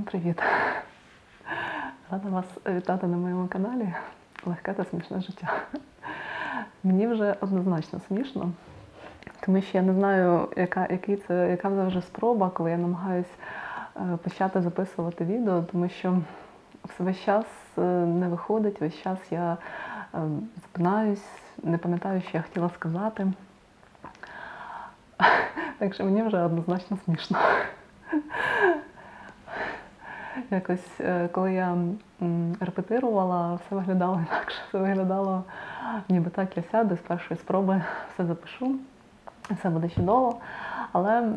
Всім привіт! Рада вас вітати на моєму каналі Легке та смішне життя. Мені вже однозначно смішно, тому що я не знаю, яка, який це, яка це вже спроба, коли я намагаюсь е, почати записувати відео, тому що весь час е, не виходить, весь час я е, запинаюсь, не пам'ятаю, що я хотіла сказати. Так що мені вже однозначно смішно. Якось, е, коли я репетирувала, все виглядало інакше. Все виглядало, ніби так я сяду з першої спроби все запишу, все буде чудово, але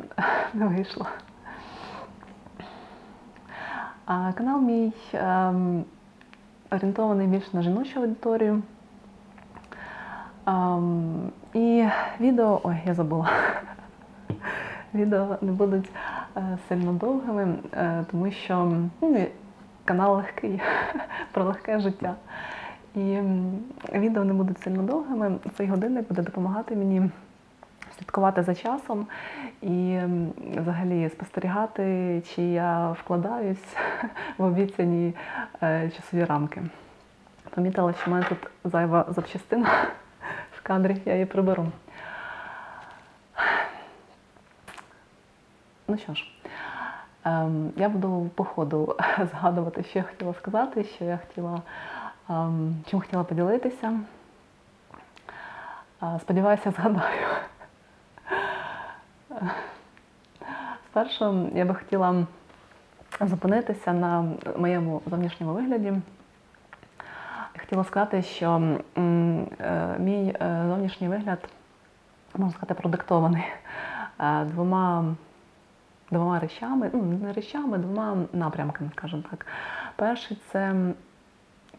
не вийшло. А канал мій ем, орієнтований більш на жіночу аудиторію. Ем, і відео, ой, я забула. Відео не будуть сильно довгими, е, тому що ну, канал легкий про легке життя. І відео не будуть сильно довгими. Цей годинник буде допомагати мені слідкувати за часом і взагалі спостерігати, чи я вкладаюсь в обіцяні е, часові рамки. Помітила, що в мене тут зайва запчастина в кадрі, я її приберу. Ну що ж, ем, я буду по ходу згадувати, що я хотіла сказати, що я хотіла, ем, чим хотіла поділитися. Е, Сподіваюся, згадаю. Спершу я би хотіла зупинитися на моєму зовнішньому вигляді. Хотіла сказати, що е, мій е, зовнішній вигляд, можна сказати, продиктований е, двома двома речами, ну не речами, двома напрямками, скажімо так. Перший це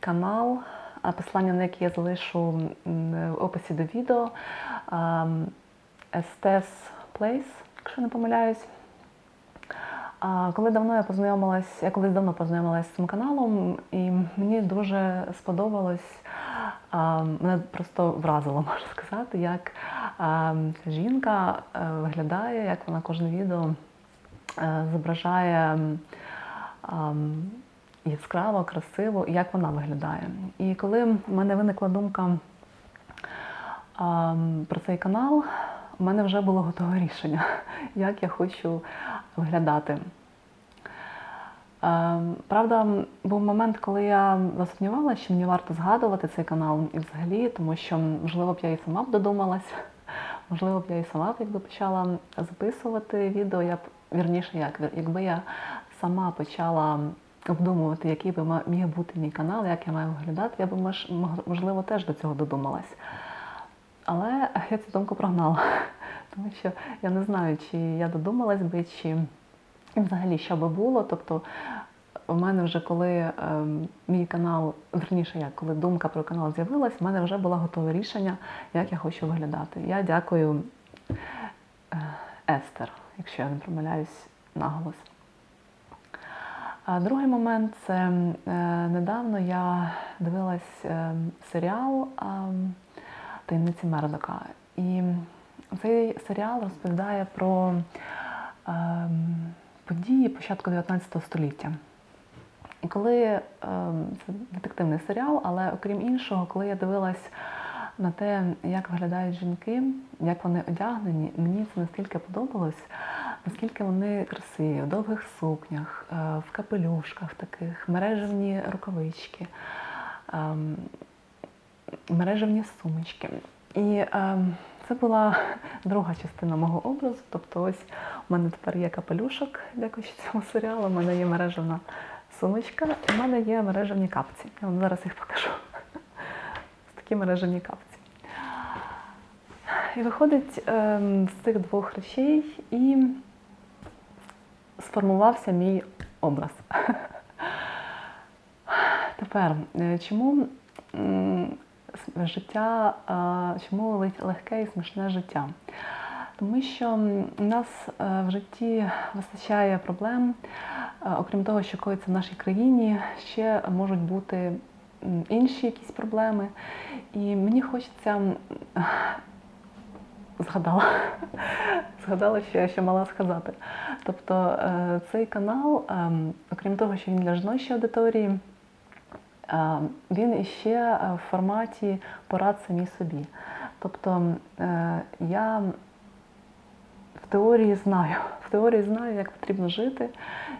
канал, а посилання на який я залишу в описі до відео. Estes Place, якщо не помиляюсь. Коли давно я познайомилась, я колись давно познайомилася з цим каналом, і мені дуже сподобалось, мене просто вразило, можна сказати, як жінка е, виглядає, як вона кожне відео зображає яскраво, красиво, як вона виглядає. І коли в мене виникла думка про цей канал, у мене вже було готове рішення, як я хочу виглядати. Е, Правда, був момент, коли я засумнівалася, що мені варто згадувати цей канал і взагалі, тому що, можливо, б я і сама б додумалась, можливо, б я і сама якби почала записувати відео, я б вірніше, як якби я сама почала обдумувати, який би міг бути мій канал, як я маю виглядати, я б можливо теж до цього додумалась. Але я цю думку прогнала, тому що я не знаю, чи я додумалась би, чи взагалі що би було. Тобто, у мене вже коли ем, мій канал, верніше, як коли думка про канал з'явилась, в мене вже було готове рішення, як я хочу виглядати. Я дякую е, Естер, якщо я не помиляюсь наголос. А другий момент це е, недавно я дивилась е, серіал е, Таємниці Мердока. І цей серіал розповідає про е, події початку 19 століття. Коли е, це детективний серіал, але окрім іншого, коли я дивилась на те, як виглядають жінки, як вони одягнені, мені це настільки подобалось, наскільки вони красиві, в довгих сукнях, е, в капелюшках таких, мережевні рукавички, ем, мережевні сумочки. І ем, це була друга частина мого образу. Тобто, ось у мене тепер є капелюшок, дякуючи цьому серіалу. У мене є мережевна сумочка, в мене є мережевні капці. Я вам зараз їх покажу. Ось такі мережевні капці. І виходить ем, з цих двох речей і сформувався мій образ. Тепер, е, чому життя, чому легке і смішне життя? Тому що у нас е, в житті вистачає проблем, Е, окрім того, що коїться в нашій країні, ще можуть бути інші якісь проблеми. І мені хочеться згадала. Згадала, що я ще мала сказати. Тобто е, цей канал, е, окрім того, що він для жіночої аудиторії, е, він іще е, в форматі порад самій собі. Тобто е, я в теорії знаю, в теорії знаю, як потрібно жити,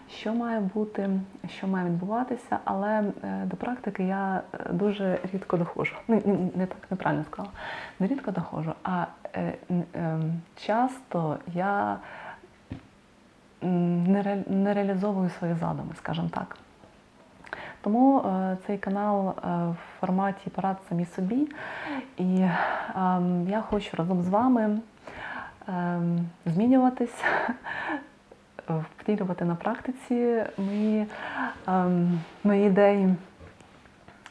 що має бути, що має відбуватися, але е, до практики я е, дуже рідко доходжу. Ну, не так неправильно сказала. Не рідко доходжу, а е, ем, часто я не, ре- не реалізовую свої задуми, скажімо так. Тому е, цей канал е, в форматі порад самі собі. І ем, я хочу разом з вами ем, змінюватись, втілювати на практиці мої, ем, мої ідеї.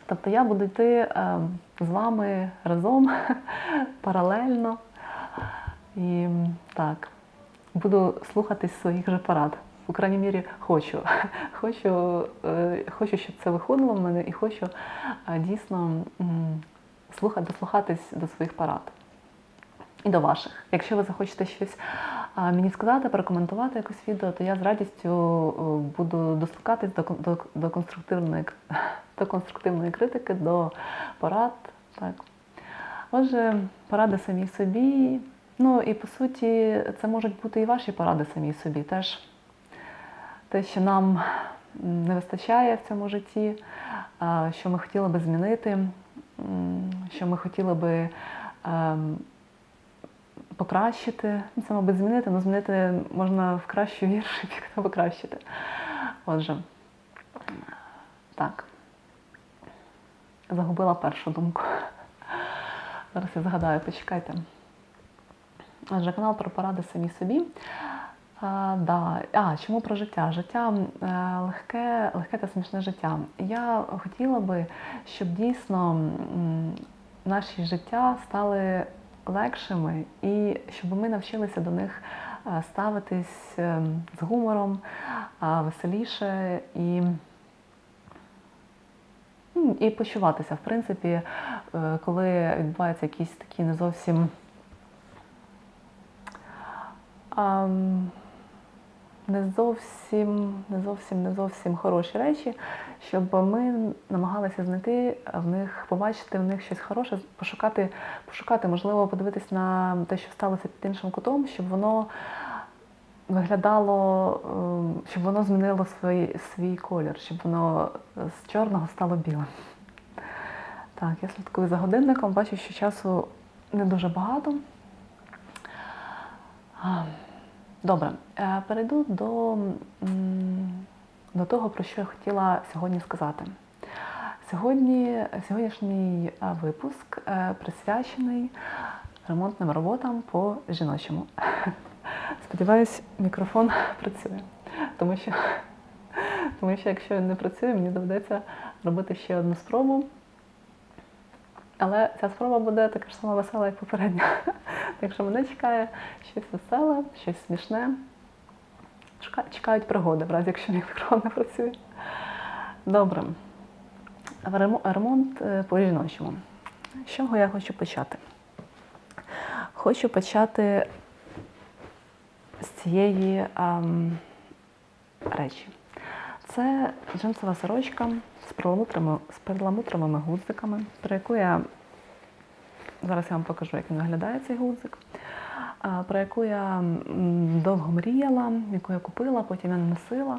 Тобто я буду йти ем, з вами разом, паралельно. І так, буду слухатись своїх же порад. У крайній мірі хочу. Хочу, е, хочу, щоб це виходило в мене, і хочу е, дійсно слухати, дослухатись до своїх порад. І до ваших. Якщо ви захочете щось мені сказати, прокоментувати якось відео, то я з радістю буду дослухатись до, до, до, конструктивної, до конструктивної критики, до порад. Так. Отже, поради самій собі. Ну і по суті, це можуть бути і ваші поради самій собі. Теж те, що нам не вистачає в цьому житті, що ми хотіли би змінити, що ми хотіли би ем, покращити. Ну, Це, мабуть, змінити, але змінити можна в кращу гірше, як не покращити. Отже, так. Загубила першу думку. Зараз я згадаю, почекайте. Отже, канал про поради самі собі. А, да. а чому про життя? Життя е, легке, легке та смішне життя. Я хотіла би, щоб дійсно наші життя стали легшими і щоб ми навчилися до них ставитись е, з гумором, веселіше і. І почуватися, в принципі, е, коли відбуваються якісь такі не зовсім не зовсім, не зовсім, не зовсім хороші речі, щоб ми намагалися знайти в них, побачити в них щось хороше, пошукати, пошукати, можливо, подивитись на те, що сталося під іншим кутом, щоб воно виглядало, ем, щоб воно змінило свій, свій колір, щоб воно з чорного стало білим. Так, я слідкую за годинником, бачу, що часу не дуже багато. Добре, е, перейду до, до того, про що я хотіла сьогодні сказати. Сьогодні, сьогоднішній е, випуск е, присвячений ремонтним роботам по жіночому. Сподіваюсь, мікрофон працює, тому що, тому що якщо він не працює, мені доведеться робити ще одну спробу. Але ця спроба буде така ж сама весела, як попередня. Так що мене чекає щось веселе, щось смішне. Чекають пригоди, в разі якщо мікрофон не працює. Добре. Ремонт е, по жіночому. З чого я хочу почати? Хочу почати з цієї ем, речі. Це джинсова сорочка з перламутровими, з перламутровими гудзиками, про яку я зараз я вам покажу, як він виглядає цей гудзик, про яку я довго мріяла, яку я купила, потім я не носила.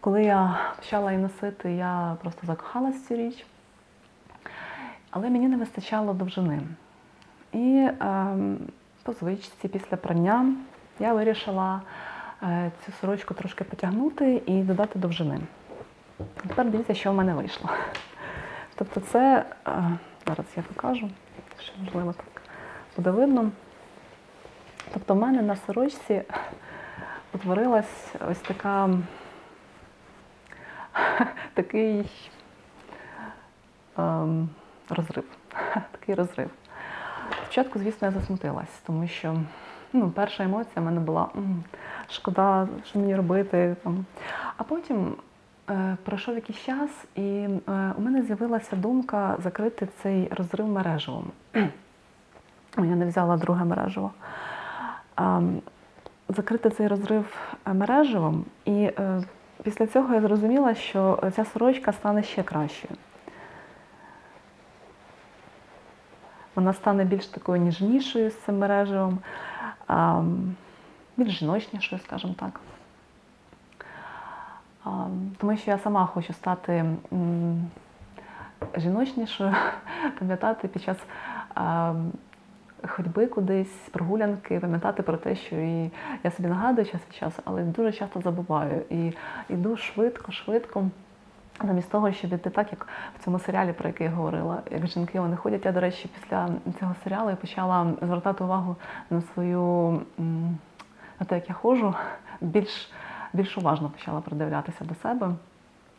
Коли я почала її носити, я просто закохалась в цю річ. Але мені не вистачало довжини. І ем, по звичці після прання я вирішила е, цю сорочку трошки потягнути і додати довжини. Тепер дивіться, що в мене вийшло. Тобто це, е, зараз я покажу, що можливо так буде видно. Тобто в мене на сорочці утворилась ось така такий ем, розрив. Такий розрив. Спочатку, звісно, я засмутилась, тому що ну, перша емоція в мене була шкода, що мені робити. Там. А потім е, пройшов якийсь час, і е, у мене з'явилася думка закрити цей розрив мережевим. Я не взяла друге мережево. Ем, Закрити цей розрив е, мережевом, і е, після цього я зрозуміла, що ця сорочка стане ще кращою. Вона стане більш такою ніжнішою з цим мережевом, ем, більш жіночнішою, скажімо так. Тому що я сама хочу стати жіночнішою, пам'ятати під час ходьби кудись, прогулянки, пам'ятати про те, що і я собі нагадую час від часу, але дуже часто забуваю. І йду швидко, швидко. Замість того, щоб іти так, як в цьому серіалі, про який я говорила, як жінки вони ходять. Я, до речі, після цього серіалу я почала звертати увагу на свою на те, як я ходжу, більш, більш уважно почала придивлятися до себе.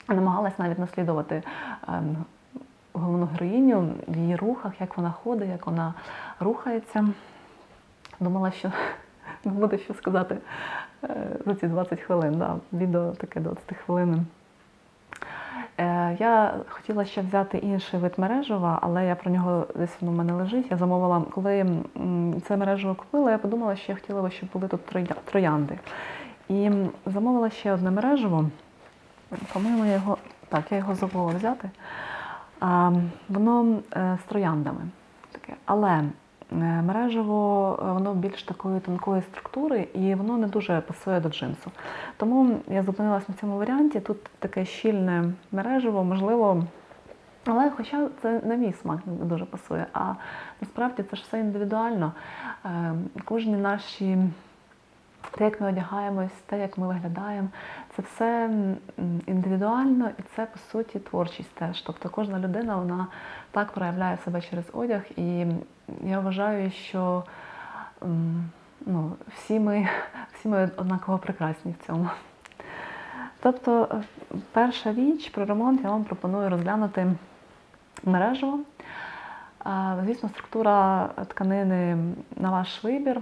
Намагалась навіть наслідувати ем, головну героїню в її рухах, як вона ходить, як вона рухається. Думала, що не буде що сказати е, за ці 20 хвилин. Да. Відео таке 20 хвилин. Е, Я хотіла ще взяти інший вид мережева, але я про нього десь воно в мене лежить. Я замовила, коли це мережево купила, я подумала, що я хотіла, би, щоб були тут троянди. І замовила ще одне мережево. По-моєму, я його так, я його забула взяти. Воно е, з трояндами таке. Але мережево е, воно більш такої тонкої структури і воно не дуже пасує до джинсу. Тому я зупинилась на цьому варіанті. Тут таке щільне мережево, можливо. Але хоча це на мій смак не дуже пасує. А насправді це ж все індивідуально. Е, Кожні наші те, як ми одягаємось, те, як ми виглядаємо, це все індивідуально і це по суті творчість теж. Тобто кожна людина вона так проявляє себе через одяг, і я вважаю, що ну, всі, ми, всі ми однаково прекрасні в цьому. Тобто, е, перша річ про ремонт я вам пропоную розглянути мережево. А, Звісно, структура тканини на ваш вибір.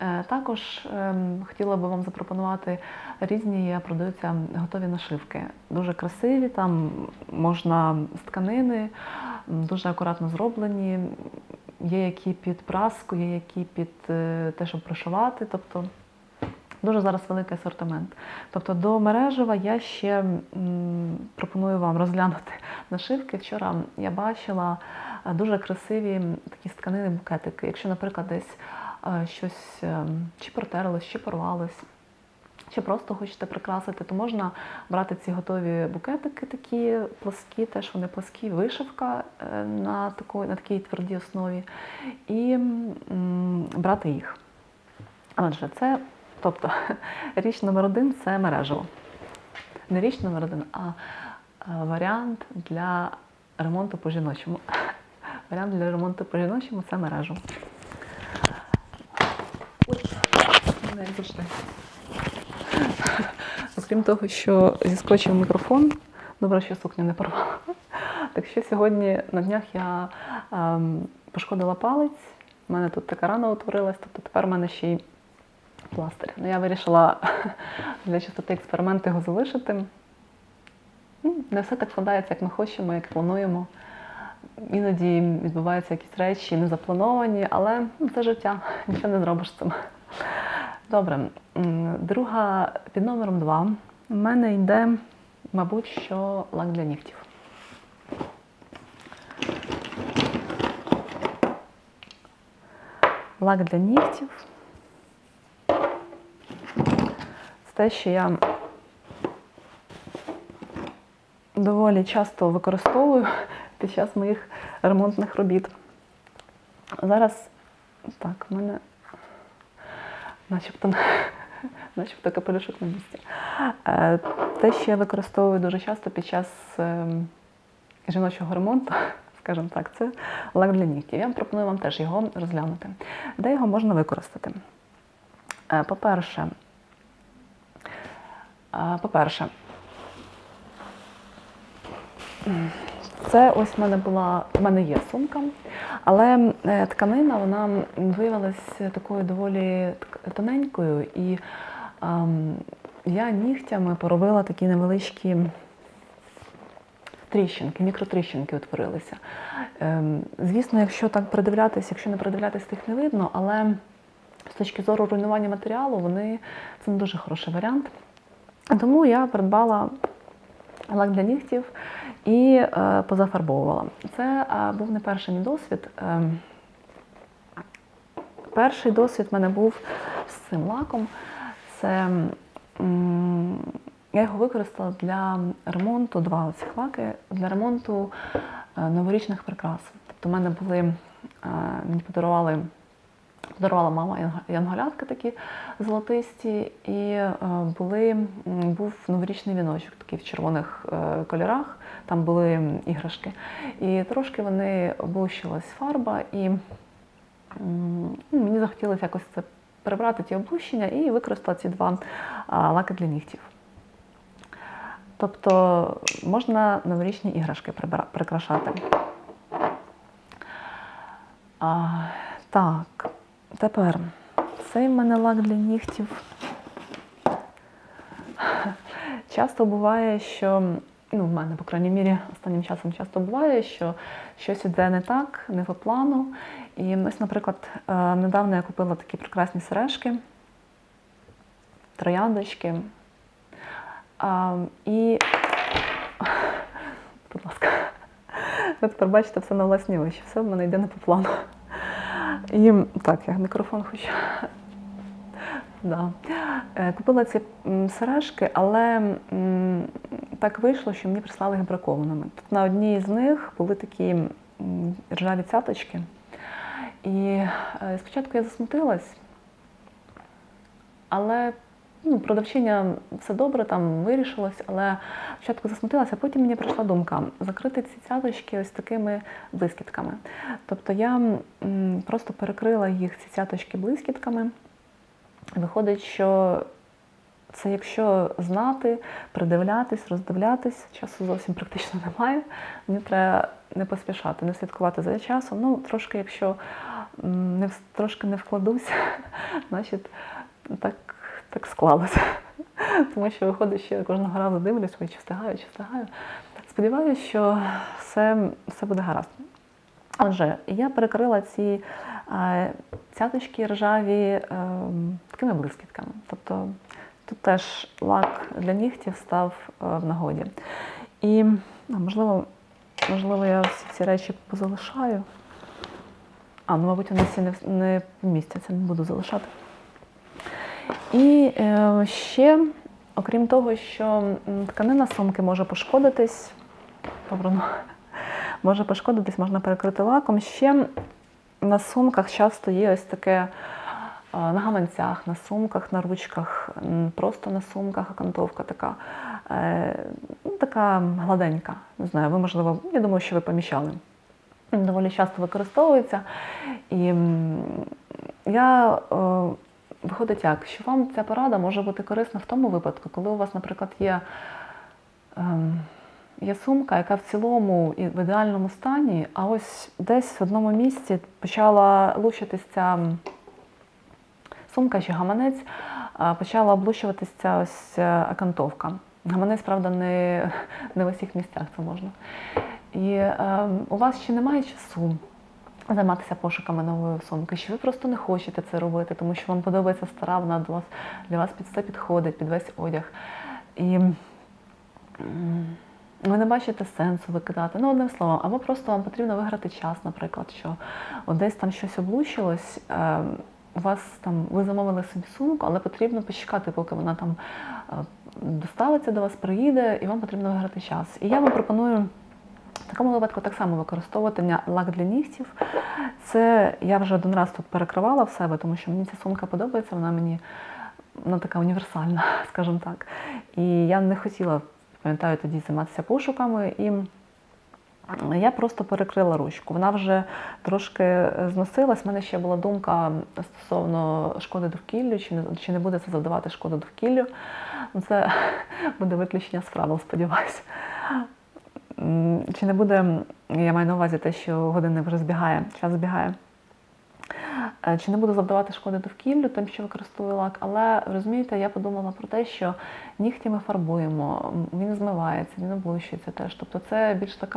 Е, Також ем, хотіла би вам запропонувати різні є, продаються готові нашивки. Дуже красиві, там можна з тканини, дуже акуратно зроблені. Є які під праску, є які під е, те, щоб прошивати. Тобто дуже зараз великий асортимент. Тобто до мережева я ще пропоную вам розглянути нашивки. Вчора я бачила е, дуже красиві такі тканини букетики. Якщо, наприклад, десь е, щось е, чи протерлось, чи порвалось, чи просто хочете прикрасити, то можна брати ці готові букетики, такі пласкі, теж вони пласкі, вишивка е, на, такої, на такій твердій основі, і м, брати їх. Отже, це, тобто, річ номер один це мережево. Не річ номер один, а е, варіант для ремонту по жіночому. Варіант для ремонту по жіночому це мережево. Ой, мене як завжди. Окрім того, що зіскочив мікрофон, добре, що сукню не порвала. Так що сьогодні на днях я ем, пошкодила палець, у мене тут така рана утворилась, тобто тепер в мене ще й пластир. Ну, я вирішила для чистоти експерименту його залишити. Ну, Не все так складається, як ми хочемо, як плануємо. Іноді відбуваються якісь речі незаплановані, але ну, це життя, нічого не зробиш з цим. Добре, друга під номером два. У мене йде, мабуть, що лак для нігтів. Лак для нігтів. Це те, що я доволі часто використовую під час моїх ремонтних робіт. Зараз так, в мене начебто, начебто капелюшок на місці. Е, Те, що я використовую дуже часто під час ем, жіночого ремонту, скажімо так, це лак для нігтів. Я пропоную вам теж його розглянути. Де його можна використати? Е, По-перше, е, по-перше, це ось в мене була, в мене є сумка, але е, тканина вона виявилася такою доволі тоненькою, і ем, я нігтями поробила такі невеличкі тріщинки, мікротріщинки утворилися. Ем, Звісно, якщо так придивлятися, якщо не придивлятися, то їх не видно, але з точки зору руйнування матеріалу, вони це не дуже хороший варіант. Тому я придбала лак для нігтів і е, позафарбовувала. Це е, був не перший мій досвід. Ем, перший досвід в мене був з цим лаком. Це я його використала для ремонту, два цих лаки, для ремонту е, новорічних прикрас. Тобто в мене були, мені подарували, подарувала мама янголятки такі золотисті, і е, були, був новорічний віночок такий в червоних е, кольорах, там були іграшки. І трошки вони облущилась фарба, і ну, мені захотілося якось це прибрати ті облущення і використала ці два лаки для нігтів. Тобто можна новорічні іграшки прикрашати. А, так, тепер цей в мене лак для нігтів. Часто буває, що ну, в мене, по крайній мірі, останнім часом часто буває, що щось іде не так, не по плану. І ось, наприклад, е, недавно я купила такі прекрасні сережки, трояндочки. І, будь ласка, ви тепер бачите все на власні очі, все в мене йде не по плану. І так, я мікрофон хочу. Да. Е, Купила ці сережки, але так вийшло, що мені прислали їх бракованими. Тут на одній з них були такі ржаві цяточки. І е, спочатку я засмутилась, але ну, продавчиня все добре, там вирішилось, але спочатку засмутилася, потім мені прийшла думка закрити ці цяточки ось такими блискітками. Тобто я просто перекрила їх, ці цяточки блискітками. Виходить, що це якщо знати, придивлятись, роздивлятись, часу зовсім практично немає. Мені треба не поспішати, не слідкувати за часом. Ну, трошки, якщо не, трошки не вкладуся, значить так, так склалося. Тому що виходить, що я кожного разу дивлюсь, чи встигаю, чи встигаю. Сподіваюся, що все, все буде гаразд. Отже, я перекрила ці е, цяточки ржаві е, такими блискітками. Тобто тут теж лак для нігтів став е, в нагоді. І ну, можливо, можливо, я всі ці речі позалишаю. А, ну, мабуть, вони всі не, не помістяться, не буду залишати. І е, ще, окрім того, що тканина сумки може пошкодитись, ну, може пошкодитись, можна перекрити лаком. Ще на сумках часто є ось таке е, на гаманцях, на сумках, на ручках, просто на сумках окантовка така, е, ну, така гладенька. Не знаю, ви, можливо, я думаю, що ви поміщали. Доволі часто використовується. І я виходить як, що вам ця порада може бути корисна в тому випадку, коли у вас, наприклад, є, ем, є сумка, яка в цілому і в ідеальному стані, а ось десь в одному місці почала лущитись ця сумка чи гаманець, почала облущуватись ця ось е, окантовка. Гаманець, правда, не, не в усіх місцях це можна. І е, у вас ще немає часу займатися пошуками нової сумки, що ви просто не хочете це робити, тому що вам подобається стара, вона для вас, для вас під все підходить, під весь одяг. І ви не бачите сенсу викидати. Ну, одним словом, або просто вам потрібно виграти час, наприклад, що от десь там щось облучилось, е, у вас там ви замовили собі сумку, але потрібно почекати, поки вона там е, доставиться до вас, приїде, і вам потрібно виграти час. І я вам пропоную в такому випадку так само використовувати лак для нігтів. Це я вже один раз тут перекривала в себе, тому що мені ця сумка подобається, вона мені вона така універсальна, скажімо так. І я не хотіла, пам'ятаю, тоді займатися пошуками. І я просто перекрила ручку. Вона вже трошки е, зносилась. У мене ще була думка стосовно шкоди довкіллю, чи не, чи не буде це завдавати шкоду довкіллю. Ну, Це буде виключення з правил, сподіваюся. Чи не буде, я маю на увазі те, що годинник вже збігає, час збігає. Е, Чи не буду завдавати шкоди довкіллю, тим, що використовую лак, але розумієте, я подумала про те, що нігті ми фарбуємо, він змивається, він облущується теж. Тобто це більш така